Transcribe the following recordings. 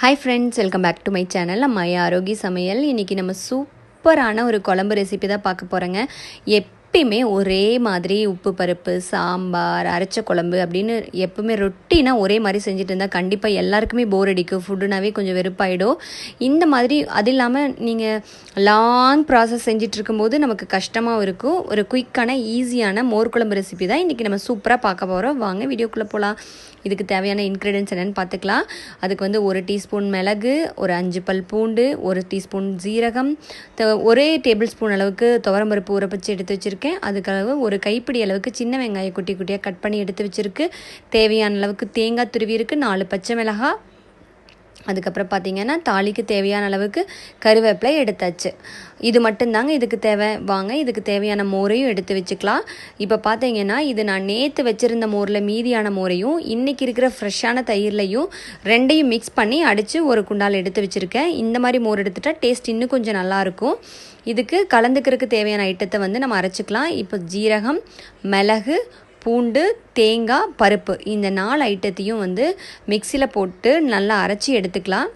Hi friends welcome back to my channel நம்ம ஆரோக்கிய சமையல். இன்றைக்கி நம்ம சூப்பரான ஒரு குழம்பு ரெசிபி தான் பார்க்க போகிறோங்க எப்பயுமே ஒரே மாதிரி உப்பு பருப்பு சாம்பார் அரைச்ச குழம்பு அப்படின்னு எப்பவுமே ரொட்டினா ஒரே மாதிரி செஞ்சுட்டு இருந்தால் கண்டிப்பாக எல்லாருக்குமே போர் அடிக்கும். ஃபுட்டுனாவே கொஞ்சம் வெறுப்பாயிடும். இந்த மாதிரி அது இல்லாமல் நீங்கள் லாங் ப்ராசஸ் செஞ்சுட்டு இருக்கும்போது நமக்கு கஷ்டமாகவும் இருக்கும். ஒரு குயிக்கான ஈஸியான மோர் குழம்பு ரெசிபி தான் இன்றைக்கி நம்ம சூப்பராக பார்க்க போகிறோம் வாங்க வீடியோக்குள்ளே போகலாம் இதுக்கு தேவையான இன்க்ரீடியன்ஸ் என்னென்னு பார்த்துக்கலாம். அதுக்கு வந்து ஒரு டீஸ்பூன் மிளகு ஒரு அஞ்சு பல் பூண்டு ஒரு டீஸ்பூன் ஜீரகம் ஒரே டேபிள் ஸ்பூன் அளவுக்கு துவரம்பருப்பு ஊறப்பச்சு எடுத்து வச்சுருக்கேன் அதுக்காக ஒரு கைப்பிடி அளவுக்கு சின்ன வெங்காயம் குட்டி குட்டியாக கட் பண்ணி எடுத்து வச்சுருக்கு. தேவையான அளவுக்கு தேங்காய் துருவி இருக்குது நாலு பச்சை மிளகாய் அதுக்கப்புறம் பார்த்தீங்கன்னா தாளிக்கு தேவையான அளவுக்கு கருவேப்பிலை எடுத்தாச்சு. இது மட்டும்தாங்க இதுக்கு தேவை. வாங்க இதுக்கு தேவையான மோரையும் எடுத்து வச்சுக்கலாம். இப்போ பார்த்தீங்கன்னா இது நான் நேற்று வச்சுருந்த மோரில் மீதியான மோரையும் இன்றைக்கி இருக்கிற ஃப்ரெஷ்ஷான தயிர்லையும் ரெண்டையும் மிக்ஸ் பண்ணி அடித்து ஒரு குண்டால் எடுத்து வச்சுருக்கேன். இந்த மாதிரி மோர் எடுத்துட்டா டேஸ்ட் இன்னும் கொஞ்சம் நல்லாயிருக்கும். இதுக்கு கலந்துக்கிறதுக்கு தேவையான ஐட்டத்தை வந்து நம்ம அரைச்சிக்கலாம். இப்போ ஜீரகம் மிளகு பூண்டு தேங்காய் பருப்பு. இந்த நாலு ஐட்டத்தையும் வந்து மிக்சியில் போட்டு நல்லா அரைச்சி எடுத்துக்கலாம்.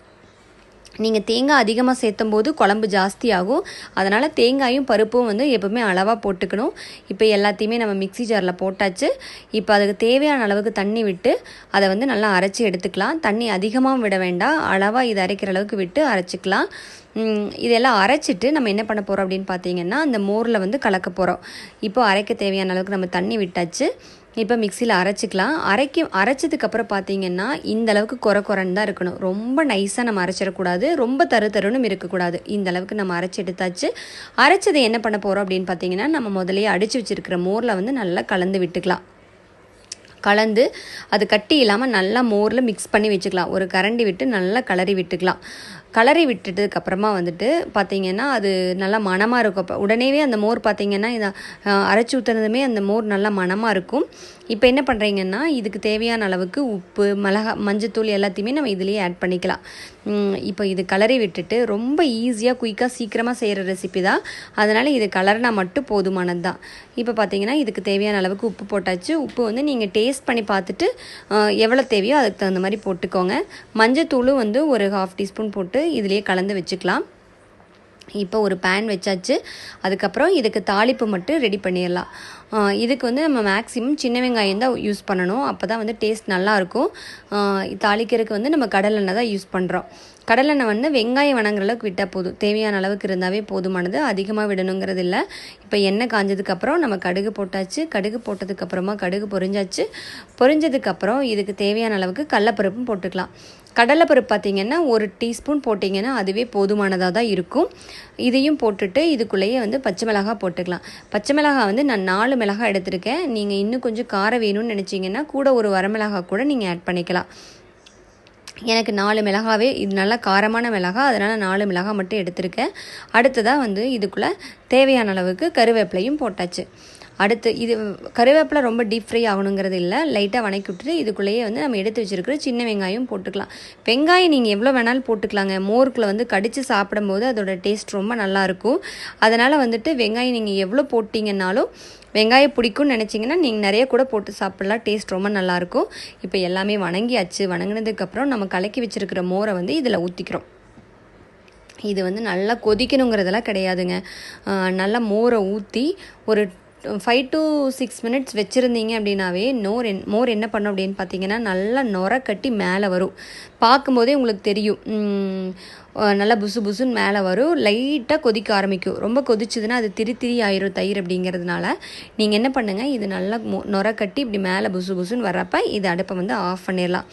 நீங்கள் தேங்காய் அதிகமாக சேர்த்தும் போது குழம்பு ஜாஸ்தி ஆகும் அதனால் தேங்காயும் பருப்பும் வந்து எப்பவுமே அளவாக போட்டுக்கணும். இப்போ எல்லாத்தையுமே நம்ம மிக்ஸி ஜாரில் போட்டாச்சு. இப்போ அதுக்கு தேவையான அளவுக்கு தண்ணி விட்டு அதை வந்து நல்லா அரைச்சி எடுத்துக்கலாம். தண்ணி அதிகமாகவும் விட வேண்டாம். அளவாக இது அரைக்கிற அளவுக்கு விட்டு அரைச்சிக்கலாம். இதெல்லாம் அரைச்சிட்டு நம்ம என்ன பண்ண போகிறோம் அப்படின்னு பார்த்தீங்கன்னா அந்த மோரில் வந்து கலக்க போகிறோம் இப்போ அரைக்க தேவையான அளவுக்கு நம்ம தண்ணி விட்டாச்சு. இப்போ மிக்சியில் அரைச்சிக்கலாம். அரைக்க அரைச்சதுக்கப்புறம் பார்த்தீங்கன்னா இந்த அளவுக்கு குறை குறைன்னு தான் இருக்கணும். ரொம்ப நைஸாக நம்ம அரைச்சிடக்கூடாது. ரொம்ப தரு தருன்னு இருக்கக்கூடாது. இந்த அளவுக்கு நம்ம அரைச்சி எடுத்தாச்சு. அரைச்சதை என்ன பண்ண போகிறோம் அப்படின்னு பார்த்தீங்கன்னா நம்ம முதல்லயே அடித்து வச்சிருக்கிற மோரில் வந்து நல்லா கலந்து விட்டுக்கலாம். கலந்து அது கட்டி இல்லாமல் நல்லா மோரில் மிக்ஸ் பண்ணி வச்சுக்கலாம். ஒரு கரண்டி விட்டு நல்லா கலரி விட்டுக்கலாம். கலரி விட்டுட்டதுக்கு அப்புறமா வந்துட்டு பார்த்தீங்கன்னா அது நல்லா மணமாக இருக்கும். அப்போ உடனேவே அந்த மோர் பார்த்தீங்கன்னா இதை அரைச்சி ஊற்றுனதுமே அந்த மோர் நல்லா மணமாக இருக்கும். இப்போ என்ன பண்ணுறீங்கன்னா இதுக்கு தேவையான அளவுக்கு உப்பு மிளகா மஞ்சத்தூள் எல்லாத்தையுமே நம்ம இதுலேயே ஆட் பண்ணிக்கலாம். இப்போ இது கலரி விட்டுட்டு ரொம்ப ஈஸியாக குயிக்காக சீக்கிரமாக செய்கிற ரெசிபி தான். அதனால் இது கலர்னா மட்டும் போதுமானது தான் இப்போ பார்த்தீங்கன்னா இதுக்கு தேவையான அளவுக்கு உப்பு போட்டாச்சு. உப்பு வந்து நீங்கள் டேஸ்ட் பண்ணி பார்த்துட்டு எவ்வளோ தேவையோ அதுக்கு தகுந்த மாதிரி போட்டுக்கோங்க. மஞ்சத்தூளும் வந்து ஒரு ஹாஃப் டீஸ்பூன் போட்டு இதுலேயே கலந்து வச்சுக்கலாம். இப்போ ஒரு பேன் வச்சாச்சு. அதுக்கப்புறம் இதுக்கு தாளிப்பு மட்டும் ரெடி பண்ணிடலாம். இதுக்கு வந்து நம்ம மேக்ஸிமம் சின்ன வெங்காயம் தான் யூஸ் பண்ணணும். அப்போ தான் வந்து டேஸ்ட் நல்லாயிருக்கும். தாளிக்கிறதுக்கு வந்து நம்ம கடலெண்ணெய் தான் யூஸ் பண்ணுறோம் கடலெண்ணெய் வந்து வெங்காயம் வணங்குற அளவுக்கு விட்டால் போதும். தேவையான அளவுக்கு இருந்தாவே போதுமானது. அதிகமாக விடணுங்கிறது இல்லை. இப்போ எண்ணெய் காஞ்சதுக்கப்புறம் நம்ம கடுகு போட்டாச்சு. கடுகு போட்டதுக்கப்புறமா கடுகு பொரிஞ்சாச்சு. பொரிஞ்சதுக்கப்புறம் இதுக்கு தேவையான அளவுக்கு கடலப்பருப்பும் போட்டுக்கலாம். கடலைப்பருப்பு பார்த்திங்கன்னா ஒரு டீஸ்பூன் போட்டிங்கன்னா அதுவே போதுமானதாக தான் இருக்கும். இதையும் போட்டுட்டு இதுக்குள்ளேயே வந்து பச்சை மிளகாய் போட்டுக்கலாம். பச்சை மிளகாய் வந்து நான் நாலு மிளகாய் எடுத்திருக்கேன். நீங்கள் இன்னும் கொஞ்சம் காரம் வேணும்னு நினச்சிங்கன்னா கூட ஒரு வரமிளகாய் கூட நீங்கள் ஆட் பண்ணிக்கலாம். எனக்கு நாலு மிளகாவே இது நல்லா காரமான மிளகா அதனால் நாலு மிளகாய் மட்டும் எடுத்திருக்கேன். அடுத்ததாக வந்து இதுக்குள்ளே தேவையான அளவுக்கு கருவேப்பிலையும் போட்டாச்சு. அடுத்து இது கருவேப்பிலை ரொம்ப டீப் ஃப்ரை ஆகணுங்கிறது இல்லை. லைட்டாக வணக்கி விட்டுட்டு இதுக்குள்ளேயே வந்து நம்ம எடுத்து வச்சுருக்கிற சின்ன வெங்காயம் போட்டுக்கலாம். வெங்காயம் நீங்கள் எவ்வளோ வேணாலும் போட்டுக்கலாங்க. மோருக்கில் வந்து கடித்து சாப்பிடும்போது அதோட டேஸ்ட் ரொம்ப நல்லாயிருக்கும் அதனால் வந்துட்டு வெங்காயம் நீங்கள் எவ்வளோ போட்டிங்கன்னாலும் வெங்காயம் பிடிக்கும்னு நினச்சிங்கன்னா நீங்கள் நிறைய கூட போட்டு சாப்பிட்லாம். டேஸ்ட் ரொம்ப நல்லாயிருக்கும் இப்போ எல்லாமே வணங்கியாச்சு. வணங்கினதுக்கப்புறம் நம்ம கலக்கி வச்சிருக்கிற மோரை வந்து இதில் ஊற்றிக்கிறோம் இது வந்து நல்லா கொதிக்கணுங்கிறதெல்லாம் கிடையாதுங்க. நல்லா மோரை ஊற்றி ஒரு ஃபைவ் டு சிக்ஸ் மினிட்ஸ் வச்சுருந்தீங்க அப்படின்னாவே நோர் என் மோர் என்ன பண்ணும் அப்படின்னு பார்த்தீங்கன்னா நல்லா நொர கட்டி மேலே வரும். பார்க்கும்போதே உங்களுக்கு தெரியும். நல்லா புசு புசுன்னு மேலே வரும். லைட்டாக கொதிக்க ஆரம்பிக்கும். ரொம்ப கொதிச்சுதுன்னா அது திரி திரி ஆயிரும் தயிர் அப்படிங்கிறதுனால. நீங்கள் என்ன பண்ணுங்கள் இது நல்லா மொ- நொர கட்டி இப்படி மேலே புசு புசுன்னு வர்றப்ப இது அடுப்பை வந்து ஆஃப் பண்ணிடலாம்.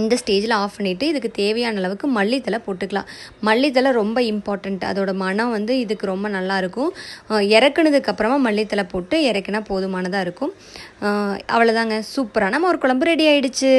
இந்த ஸ்டேஜில் ஆஃப் பண்ணிவிட்டு இதுக்கு தேவையான அளவுக்கு மல்லித்தலை போட்டுக்கலாம். மல்லித்தலை ரொம்ப இம்பார்ட்டண்ட் அதோட மனம் வந்து இதுக்கு ரொம்ப நல்லாயிருக்கும் இறக்குனதுக்கப்புறமா மல்லித்தலை போட்டு இறக்குனா போதுமானதாக இருக்கும். அவ்வளோதாங்க அவ்வளோதாங்க சூப்பரான ஒரு குழம்பு ரெடி ஆயிடுச்சு.